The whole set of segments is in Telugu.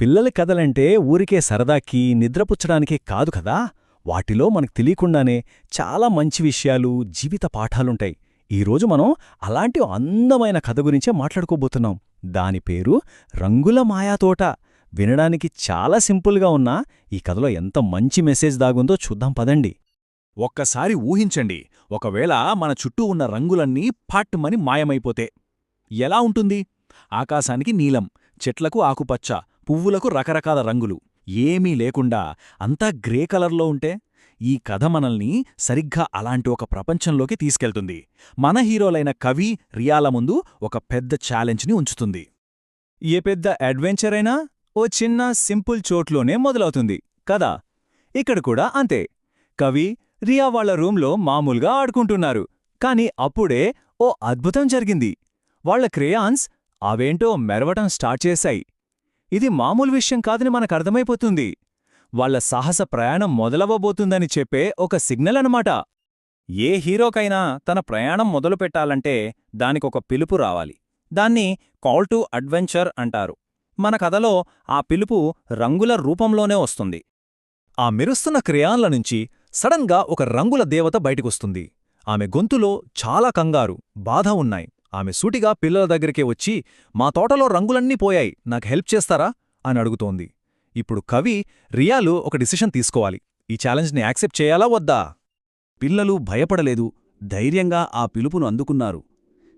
పిల్లల కథలంటే ఊరికే సరదాకి నిద్రపుచ్చడానికే కాదు కదా? వాటిలో మనకు తెలియకుండానే చాలా మంచి విషయాలు జీవిత పాఠాలుంటాయి. ఈరోజు మనం అలాంటి అందమైన కథ గురించే మాట్లాడుకోబోతున్నాం. దాని పేరు రంగుల మాయాతోట వినడానికి చాలా సింపుల్గా ఉన్నా ఈ కథలో ఎంత మంచి మెసేజ్ దాగుందో చూద్దాం పదండి. ఒక్కసారి ఊహించండి. ఒకవేళ మన చుట్టూ ఉన్న రంగులన్నీ పాట్టుమని మాయమైపోతే ఎలా ఉంటుంది? ఆకాశానికి నీలం చెట్లకు ఆకుపచ్చ పువ్వులకు రకరకాల రంగులు. ఏమీ లేకుండా అంతా గ్రే కలర్లో ఉంటే ఈ కథ మనల్ని సరిగ్గా అలాంటి ఒక ప్రపంచంలోకి తీసుకెళ్తుంది. మన హీరోలైన కవి రియాల ముందు ఒక పెద్ద ఛాలెంజ్ని ఉంచుతుంది. ఏ పెద్ద అడ్వెంచర్ అయినా ఓ చిన్న సింపుల్ చోట్లోనే మొదలవుతుంది. కదా? ఇక్కడ కూడా అంతే. కవి రియా వాళ్ళ రూంలో మామూలుగా ఆడుకుంటున్నారు. కాని అప్పుడే ఓ అద్భుతం జరిగింది. వాళ్ళ క్రేయాన్స్ అవేంటో మెరవటం స్టార్ట్ చేశాయి. ఇది మామూలు విషయం కాదని మనకర్థమైపోతుంది. వాళ్ళ సాహస ప్రయాణం మొదలవ్వబోతుందని చెప్పే ఒక సిగ్నల్ అనమాట ఏ హీరోకైనా తన ప్రయాణం మొదలుపెట్టాలంటే దానికొక పిలుపు రావాలి. దాన్ని కాల్ టు అడ్వెంచర్ అంటారు. మన కథలో ఆ పిలుపు రంగుల రూపంలోనే వస్తుంది. ఆ మెరుస్తున్న క్రియాన్ల నుంచి సడన్గా ఒక రంగుల దేవత బయటికొస్తుంది. ఆమె గొంతులో చాలా కంగారు బాధ ఉన్నాయి. ఆమె సూటిగా పిల్లల దగ్గరికే వచ్చి మా తోటలో రంగులన్నీ పోయాయి నాకు హెల్ప్ చేస్తారా? అని అడుగుతోంది. ఇప్పుడు కవి రియాలు ఒక డిసిషన్ తీసుకోవాలి. ఈ ఛాలెంజ్ని యాక్సెప్ట్ చేయాలా వద్దా? పిల్లలు భయపడలేదు. ధైర్యంగా ఆ పిలుపును అందుకున్నారు.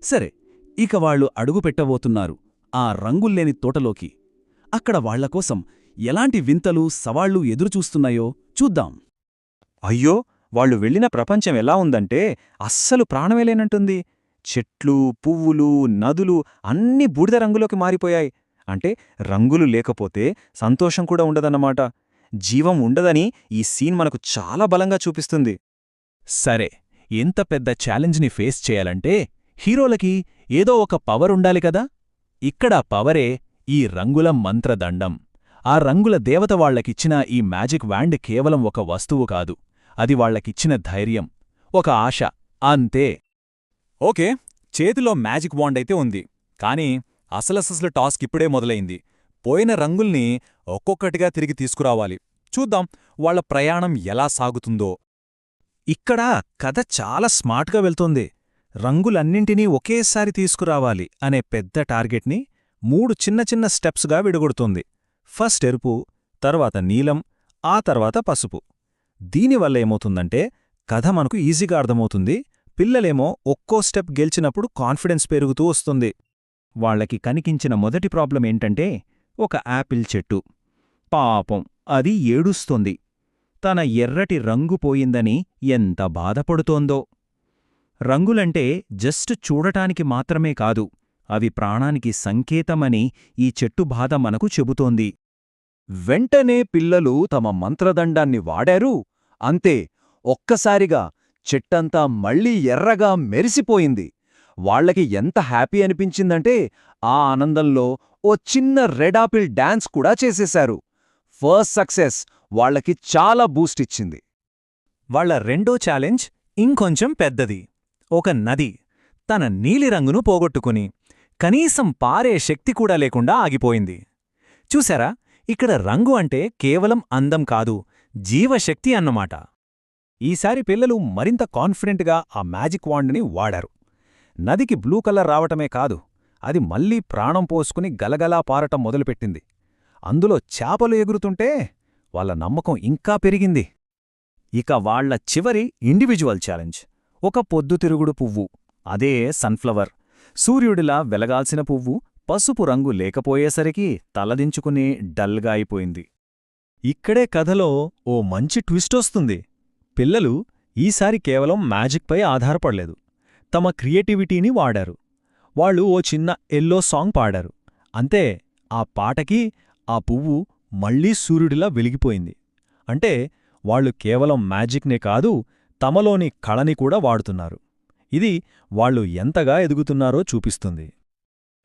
సరే ఇక వాళ్ళు అడుగు పెట్టబోతున్నారు ఆ రంగుల్లేని తోటలోకి. అక్కడ వాళ్ళకోసం ఎలాంటి వింతలు సవాళ్ళు ఎదురుచూస్తున్నాయో చూద్దాం. అయ్యో! వాళ్ళు వెళ్ళిన ప్రపంచం ఎలా ఉందంటే అస్సలు ప్రాణమే లేనంటుంది చెట్లు పువ్వులు నదులు అన్నీ బూడిద రంగులోకి మారిపోయాయి. అంటే రంగులు లేకపోతే సంతోషం కూడా ఉండదన్నమాట. జీవం ఉండదని ఈ సీన్ మనకు చాలా బలంగా చూపిస్తుంది. సరే ఎంత పెద్ద ఛాలెంజ్ని ఫేస్ చేయాలంటే హీరోలకి ఏదో ఒక పవర్ ఉండాలి కదా? ఇక్కడ పవరే ఈ రంగుల మంత్రదండం. ఆ రంగుల దేవత వాళ్ళకిచ్చిన ఈ మ్యాజిక్ వ్యాండ్ కేవలం ఒక వస్తువు కాదు. అది వాళ్ళకిచ్చిన ధైర్యం ఒక ఆశ అంతే. ఓకే చేతిలో మ్యాజిక్ వాండ్ అయితే ఉంది కానీ అసలసలు టాస్క్ ఇప్పుడే మొదలైంది. పోయిన రంగుల్ని ఒక్కొక్కటిగా తిరిగి తీసుకురావాలి. చూద్దాం వాళ్ళ ప్రయాణం ఎలా సాగుతుందో. ఇక్కడ కథ చాలా స్మార్ట్గా వెళ్తోంది. రంగులన్నింటినీ ఒకేసారి తీసుకురావాలి అనే పెద్ద టార్గెట్ని మూడు చిన్న చిన్న స్టెప్స్గా విడగొడుతుంది. ఫస్ట్ ఎరుపు తర్వాత నీలం ఆ తర్వాత పసుపు. దీనివల్ల ఏమవుతుందంటే కథ మనకు ఈజీగా అర్థమవుతుంది. పిల్లలేమో ఒక్కో స్టెప్ గెలిచినప్పుడు కాన్ఫిడెన్స్ పెరుగుతూ వస్తుంది. వాళ్ళకి కనిపించిన మొదటి ప్రాబ్లం ఏంటంటే ఒక యాపిల్ చెట్టు. పాపం అది ఏడుస్తోంది. తన ఎర్రటి రంగు పోయిందని ఎంత బాధపడుతోందో. రంగులంటే జస్ట్ చూడటానికి మాత్రమే కాదు అవి ప్రాణానికి సంకేతమని ఈ చెట్టు బాధ మనకు చెబుతోంది. వెంటనే పిల్లలు తమ మంత్రదండాన్ని వాడారు. అంతే ఒక్కసారిగా చెట్టంతా మళ్ళీ ఎర్రగా మెరిసిపోయింది. వాళ్ళకి ఎంత హ్యాపీ అనిపించిందంటే ఆ ఆనందంలో ఓ చిన్న రెడ్ ఆపిల్ డాన్స్ కూడా చేసేశారు. ఫస్ట్ సక్సెస్ వాళ్ళకి చాలా బూస్ట్ ఇచ్చింది. వాళ్ళ రెండో ఛాలెంజ్ ఇంకొంచెం పెద్దది. ఒక నది తన నీలిరంగును పోగొట్టుకుని కనీసం పారే శక్తి కూడా లేకుండా ఆగిపోయింది. చూశారా ఇక్కడ రంగు అంటే కేవలం అందం కాదు జీవశక్తి అన్నమాట. ఈసారి పిల్లలు మరింత కాన్ఫిడెంట్గా ఆ మ్యాజిక్ వాండ్ని వాడారు. నదికి బ్లూ కలర్ రావటమే కాదు అది మళ్ళీ ప్రాణం పోసుకుని గలగలా పారటం మొదలుపెట్టింది. అందులో చేపలు ఎగురుతుంటే వాళ్ళ నమ్మకం ఇంకా పెరిగింది. ఇక వాళ్ళ చివరి ఇండివిజువల్ ఛాలెంజ్. ఒక పొద్దుతిరుగుడు పువ్వు అదే సన్ఫ్లవర్. సూర్యుడిలా వెలగాల్సిన పువ్వు పసుపు రంగు లేకపోయేసరికి తలదించుకుని డల్గా అయిపోయింది. ఇక్కడే కథలో ఓ మంచి ట్విస్టొస్తుంది పిల్లలు ఈసారి కేవలం మ్యాజిక్పై ఆధారపడలేదు. తమ క్రియేటివిటీని వాడారు. వాళ్ళు ఓ చిన్న ఎల్లో సాంగ్ పాడారు. అంతే ఆ పాటకి ఆ పువ్వు మళ్ళీ సూర్యుడిలా వెలిగిపోయింది. అంటే వాళ్ళు కేవలం మ్యాజిక్నే కాదు తమలోని కళని కూడా వాడుతున్నారు. ఇది వాళ్ళు ఎంతగా ఎదుగుతున్నారో చూపిస్తుంది.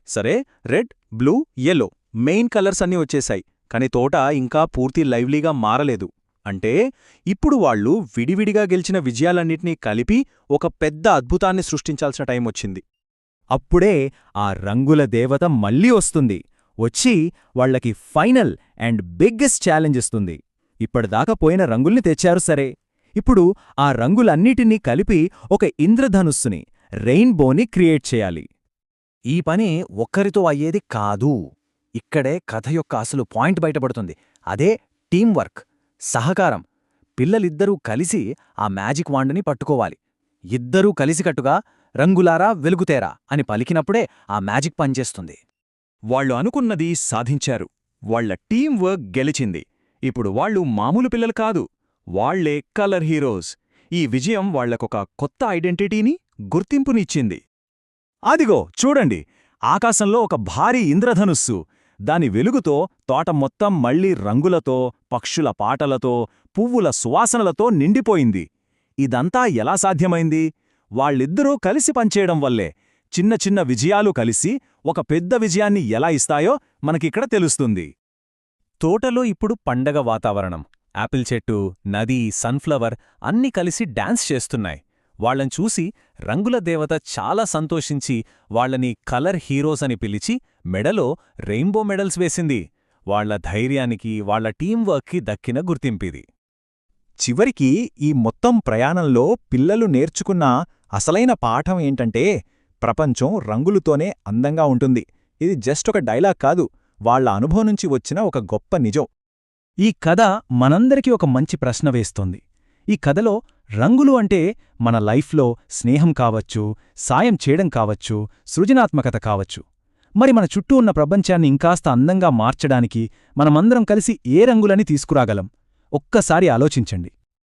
సరే red blue yellow main colours అన్నీ వచ్చేశాయి. కాని తోట ఇంకా పూర్తి లైవ్లీగా మారలేదు. అంటే ఇప్పుడు వాళ్ళు విడివిడిగా గెలిచిన విజయాలన్నింటినీ కలిపి ఒక పెద్ద అద్భుతాన్ని సృష్టించాల్సిన టైం వచ్చింది. అప్పుడే ఆ రంగుల దేవత మళ్ళీ వస్తుంది. వచ్చి వాళ్ళకి ఫైనల్ అండ్ బిగ్గెస్ట్ ఛాలెంజ్ ఇస్తుంది. ఇప్పటిదాకా పోయిన రంగుల్ని తెచ్చారు సరే. ఇప్పుడు ఆ రంగులన్నిటినీ కలిపి ఒక ఇంద్రధనుస్సుని రెయిన్బోని క్రియేట్ చేయాలి. ఈ పని ఒక్కరితో అయ్యేది కాదు. ఇక్కడే కథ యొక్క అసలు పాయింట్ బయటపడుతుంది. అదే టీం వర్క్ సహకారం. పిల్లలిద్దరూ కలిసి ఆ మ్యాజిక్ వాండ్ని పట్టుకోవాలి. ఇద్దరూ కలిసికట్టుగా రంగులారా వెలుగుతేరా అని పలికినప్పుడే ఆ మ్యాజిక్ పనిచేస్తుంది. వాళ్ళు అనుకున్నది సాధించారు. వాళ్ళ టీం వర్క్ గెలిచింది. ఇప్పుడు వాళ్ళు మామూలు పిల్లలు కాదు. వాళ్ళే కలర్ హీరోస్. ఈ విజయం వాళ్ళకొక కొత్త ఐడెంటిటీని గుర్తింపునిచ్చింది. అదిగో చూడండి. ఆకాశంలో ఒక భారీ ఇంద్రధనుస్సు. దాని వెలుగుతో తోట మొత్తం మళ్ళీ రంగులతో పక్షుల పాటలతో పువ్వుల సువాసనలతో నిండిపోయింది. ఇదంతా ఎలా సాధ్యమైంది? వాళ్ళిద్దరూ కలిసి పనిచేయడం వల్లే. చిన్న చిన్న విజయాలు కలిసి ఒక పెద్ద విజయాన్ని ఎలా ఇస్తాయో మనకిక్కడ తెలుస్తుంది. తోటలో ఇప్పుడు పండగ వాతావరణం. యాపిల్ చెట్టు నది సన్ఫ్లవర్ అన్నీ కలిసి డాన్స్ చేస్తున్నాయి. వాళ్ళని చూసి రంగుల దేవత చాలా సంతోషించి వాళ్ళని కలర్ హీరోస్ అని పిలిచి మెడలో రెయిన్బో మెడల్స్ వేసింది. వాళ్ళ ధైర్యానికి వాళ్ళ టీంవర్క్కి దక్కిన గుర్తింపిది. చివరికి ఈ మొత్తం ప్రయాణంలో పిల్లలు నేర్చుకున్న అసలైన పాఠం ఏంటంటే ప్రపంచం రంగులతోనే అందంగా ఉంటుంది. ఇది జస్ట్ ఒక డైలాగ్ కాదు వాళ్ళ అనుభవం నుంచి వచ్చిన ఒక గొప్ప నిజం. ఈ కథ మనందరికీ ఒక మంచి ప్రశ్న వేస్తోంది. ఈ కథలో రంగులు అంటే మన లైఫ్లో స్నేహం కావచ్చు సాయం చేయడం కావచ్చు సృజనాత్మకత కావచ్చు. మరి మన చుట్టూ ఉన్న ప్రపంచాన్ని ఇంకాస్త అందంగా మార్చడానికి మనమందరం కలిసి ఏ రంగులని తీసుకురాగలం? ఒక్కసారి ఆలోచించండి.